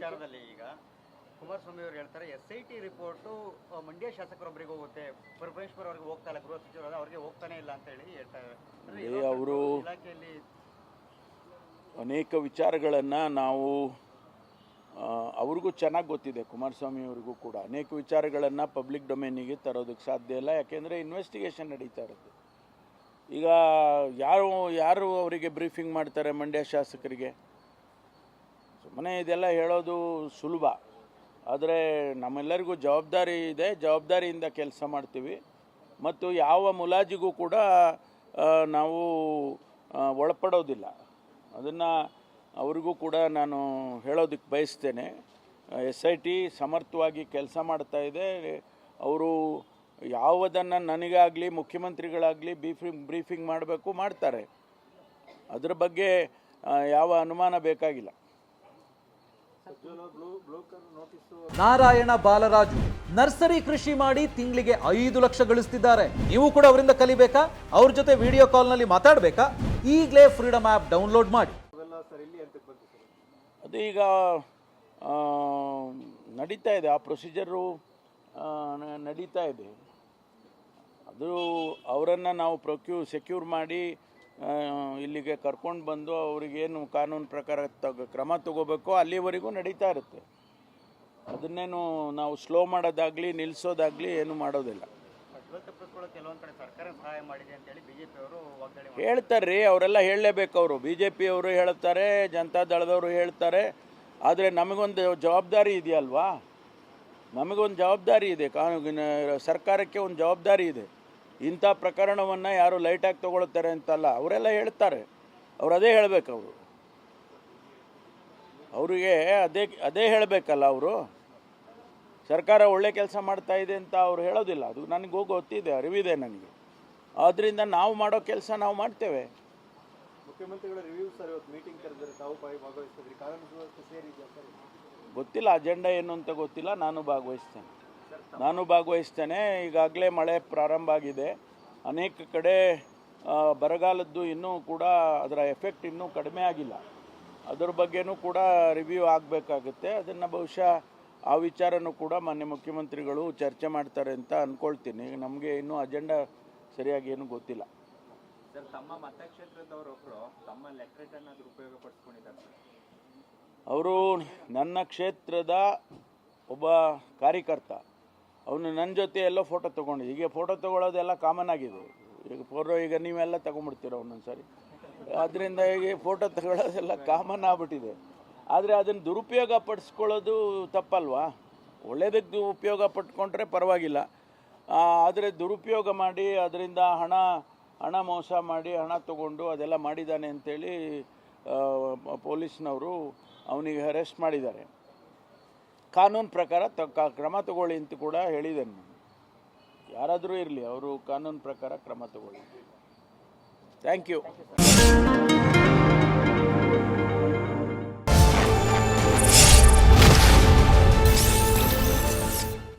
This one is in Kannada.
ವಿಚಾರದಲ್ಲಿ ಈಗ ಕುಮಾರಸ್ವಾಮಿ ಅವರು ಹೇಳ್ತಾರೆ S I T report Mandya ಶಾಸಕರೊಬ್ಬರಿಗೆ ಹೋಗುತ್ತೆ. ಪರಮೇಶ್ವರ್ ಅವ್ರಿಗೆ ಹೋಗ್ತಾ ಇಲ್ಲ ಗೃಹ ಸಚಿವರು ಅವರಿಗೆ ಹೋಗ್ತಾನೆ ಇಲ್ಲ ಅಂತ ಹೇಳಿ ಹೇಳ್ತಾರೆ ಇದ್ದಾರೆ. ಇರೋ ಇಲಾಖೆಯಲ್ಲಿ ಅನೇಕ ವಿಚಾರಗಳನ್ನು ನಾವು ಅವ್ರಿಗೂ ಚೆನ್ನಾಗಿ ಗೊತ್ತಿದೆ ಕುಮಾರಸ್ವಾಮಿ ಅವರಿಗೂ ಕೂಡ. ಅನೇಕ ವಿಚಾರಗಳನ್ನು ಪಬ್ಲಿಕ್ ಡೊಮೇನಿಗೆ ತರೋದಕ್ಕೆ ಸಾಧ್ಯ ಇಲ್ಲ ಯಾಕೆಂದರೆ ಇನ್ವೆಸ್ಟಿಗೇಷನ್ ನಡೀತಾ ಇರುತ್ತೆ ಈಗ ಯಾರು ಯಾರು ಅವರಿಗೆ ಬ್ರೀಫಿಂಗ್ ಮಾಡ್ತಾರೆ ಮಂಡ್ಯ ಶಾಸಕರಿಗೆ? ಸುಮ್ಮನೆ ಇದೆಲ್ಲ ಹೇಳೋದು ಸುಲಭ. ಆದರೆ ನಮ್ಮೆಲ್ಲರಿಗೂ ಜವಾಬ್ದಾರಿ ಇದೆ. ಜವಾಬ್ದಾರಿಯಿಂದ ಕೆಲಸ ಮಾಡ್ತೀವಿ. ಮತ್ತು ಯಾವ ಮುಲಾಜಿಗೂ ಕೂಡ ನಾವು ಒಳಪಡೋದಿಲ್ಲ. ಅದನ್ನು ಅವ್ರಿಗೂ ಕೂಡ ನಾನು ಹೇಳೋದಕ್ಕೆ ಬಯಸ್ತೇನೆ. ಎಸ್ ಐ ಟಿ ಸಮರ್ಥವಾಗಿ ಕೆಲಸ ಮಾಡ್ತಾ ಇದೆ. ಅವರು ಯಾವುದನ್ನು ನನಗಾಗಲಿ, ಮುಖ್ಯಮಂತ್ರಿಗಳಾಗಲಿ ಬ್ರೀಫಿಂಗ್ ಬ್ರೀಫಿಂಗ್ ಮಾಡಬೇಕು, ಮಾಡ್ತಾರೆ. ಅದರ ಬಗ್ಗೆ ಯಾವ ಅನುಮಾನ ಬೇಕಾಗಿಲ್ಲ. ನಾರಾಯಣ ಬಾಲರಾಜು ನರ್ಸರಿ ಕೃಷಿ ಮಾಡಿ ತಿಂಗಳಿಗೆ ಐದು ಲಕ್ಷ ಗಳಿಸ್ತಿದ್ದಾರೆ. ನೀವು ಕೂಡ ಅವರಿಂದ ಕಲಿಬೇಕಾ? ಅವ್ರ ಜೊತೆ ವಿಡಿಯೋ ಕಾಲ್ನಲ್ಲಿ ಮಾತಾಡಬೇಕಾ? ಈಗಲೇ ಫ್ರೀಡಮ್ ಆ್ಯಪ್ ಡೌನ್ಲೋಡ್ ಮಾಡಿ. ಅದು ಈಗ ನಡೀತಾ ಇದೆ. ಆ ಪ್ರೊಸೀಜರು ನಡೀತಾ ಇದೆ. ಅದು ಅವರನ್ನು ನಾವು ಪ್ರೊಕ್ಯೂ ಸೆಕ್ಯೂರ್ ಮಾಡಿ ಇಲ್ಲಿಗೆ ಕರ್ಕೊಂಡು ಬಂದು ಅವ್ರಿಗೇನು ಕಾನೂನು ಪ್ರಕಾರ ತಗ ಕ್ರಮ ತಗೋಬೇಕೋ ಅಲ್ಲಿವರೆಗೂ ನಡೀತಾ ಇರುತ್ತೆ. ಅದನ್ನೇನು ನಾವು ಸ್ಲೋ ಮಾಡೋದಾಗಲಿ ನಿಲ್ಲಿಸೋದಾಗಲಿ ಏನು ಮಾಡೋದಿಲ್ಲ. ಹೇಳ್ತಾರೆ ರೀ ಅವರೆಲ್ಲ ಹೇಳಲೇಬೇಕು ಅವರು. ಬಿ ಜೆ ಪಿಯವರು ಹೇಳ್ತಾರೆ ಜನತಾ ದಳದವರು ಹೇಳ್ತಾರೆ. ಆದರೆ ನಮಗೊಂದು ಜವಾಬ್ದಾರಿ ಇದೆಯಲ್ವಾ? ನಮಗೊಂದು ಜವಾಬ್ದಾರಿ ಇದೆ. ಕಾನೂನು ಸರ್ಕಾರಕ್ಕೆ ಒಂದು ಜವಾಬ್ದಾರಿ ಇದೆ. ಇಂಥ ಪ್ರಕರಣವನ್ನು ಯಾರು ಲೈಟಾಗಿ ತೊಗೊಳ್ತಾರೆ ಅಂತಲ್ಲ ಅವರೆಲ್ಲ ಹೇಳ್ತಾರೆ. ಅವ್ರು ಅದೇ ಹೇಳಬೇಕು ಅವರು. ಅವರಿಗೆ ಅದೇ ಅದೇ ಹೇಳಬೇಕಲ್ಲ ಅವರು. ಸರ್ಕಾರ ಒಳ್ಳೆ ಕೆಲಸ ಮಾಡ್ತಾ ಇದೆ ಅಂತ ಅವ್ರು ಹೇಳೋದಿಲ್ಲ. ಅದು ನನಗೆ ಗೊತ್ತಿದೆ ಅರಿವಿದೆ ನನಗೆ. ಆದ್ದರಿಂದ ನಾವು ಮಾಡೋ ಕೆಲಸ ನಾವು ಮಾಡ್ತೇವೆ. ಗೊತ್ತಿಲ್ಲ ಅಜೆಂಡಾ ಏನು ಅಂತ ಗೊತ್ತಿಲ್ಲ. ನಾನು ಭಾಗವಹಿಸ್ತೇನೆ. ನಾನು ಭಾಗವಹಿಸ್ತೇನೆ. ಈಗಾಗಲೇ ಮಳೆ ಪ್ರಾರಂಭ ಆಗಿದೆ. ಅನೇಕ ಕಡೆ ಬರಗಾಲದ್ದು ಇನ್ನೂ ಕೂಡ ಅದರ ಎಫೆಕ್ಟ್ ಇನ್ನೂ ಕಡಿಮೆ ಆಗಿಲ್ಲ. ಅದರ ಬಗ್ಗೆನೂ ಕೂಡ ರಿವ್ಯೂ ಆಗಬೇಕಾಗುತ್ತೆ. ಅದನ್ನು ಬಹುಶಃ ಆ ವಿಚಾರನೂ ಕೂಡ ಮಾನ್ಯ ಮುಖ್ಯಮಂತ್ರಿಗಳು ಚರ್ಚೆ ಮಾಡ್ತಾರೆ ಅಂತ ಅಂದ್ಕೊಳ್ತೀನಿ ನಮಗೆ ಇನ್ನೂ ಅಜೆಂಡಾ ಸರಿಯಾಗಿ ಏನು ಗೊತ್ತಿಲ್ಲ. ಸರ್ ತಮ್ಮ ಮತಕ್ಷೇತ್ರದವರೊಬ್ಬರು ತಮ್ಮ ಲೆಕ್ರೇಟನ್ನು ಅವರು ನನ್ನ ಕ್ಷೇತ್ರದ ಒಬ್ಬ ಕಾರ್ಯಕರ್ತ. ಅವನು ನನ್ನ ಜೊತೆ ಎಲ್ಲೋ ಫೋಟೋ ತೊಗೊಂಡು ಈಗ ಫೋಟೋ ತೊಗೊಳೋದೆಲ್ಲ ಕಾಮನ್ ಆಗಿದೆ. ಈಗ ಫೋಟೋ ಈಗ ನೀವೆಲ್ಲ ತೊಗೊಂಡ್ಬಿಡ್ತೀರ ಒಂದೊಂದು ಸಾರಿ ಅದರಿಂದ ಈಗ ಫೋಟೋ ತಗೊಳ್ಳೋದೆಲ್ಲ ಕಾಮನ್ ಆಗ್ಬಿಟ್ಟಿದೆ. ಆದರೆ ಅದನ್ನು ದುರುಪಯೋಗ ಪಡಿಸ್ಕೊಳ್ಳೋದು ತಪ್ಪಲ್ವಾ? ಒಳ್ಳೇದಕ್ಕೆ ಉಪಯೋಗ ಪಟ್ಕೊಂಡ್ರೆ ಪರವಾಗಿಲ್ಲ. ಆದರೆ ದುರುಪಯೋಗ ಮಾಡಿ ಅದರಿಂದ ಹಣ ಹಣ ಮೋಸ ಮಾಡಿ ಹಣ ತಗೊಂಡು ಅದೆಲ್ಲ ಮಾಡಿದ್ದಾನೆ ಅಂತೇಳಿ ಆ, ಪೊಲೀಸ್ನವರು ಅವನಿಗೆ ಅರೆಸ್ಟ್ ಮಾಡಿದ್ದಾರೆ. ಕಾನೂನು ಪ್ರಕಾರ ತ ಕ್ರಮ ತಗೊಳ್ಳಿ ಅಂತ ಕೂಡ ಹೇಳಿದ್ದೇನೆ ನಾನು. ಯಾರಾದರೂ ಇರಲಿ, ಅವರು ಕಾನೂನು ಪ್ರಕಾರ ಕ್ರಮ ತಗೊಳ್ಳಿ. Thank you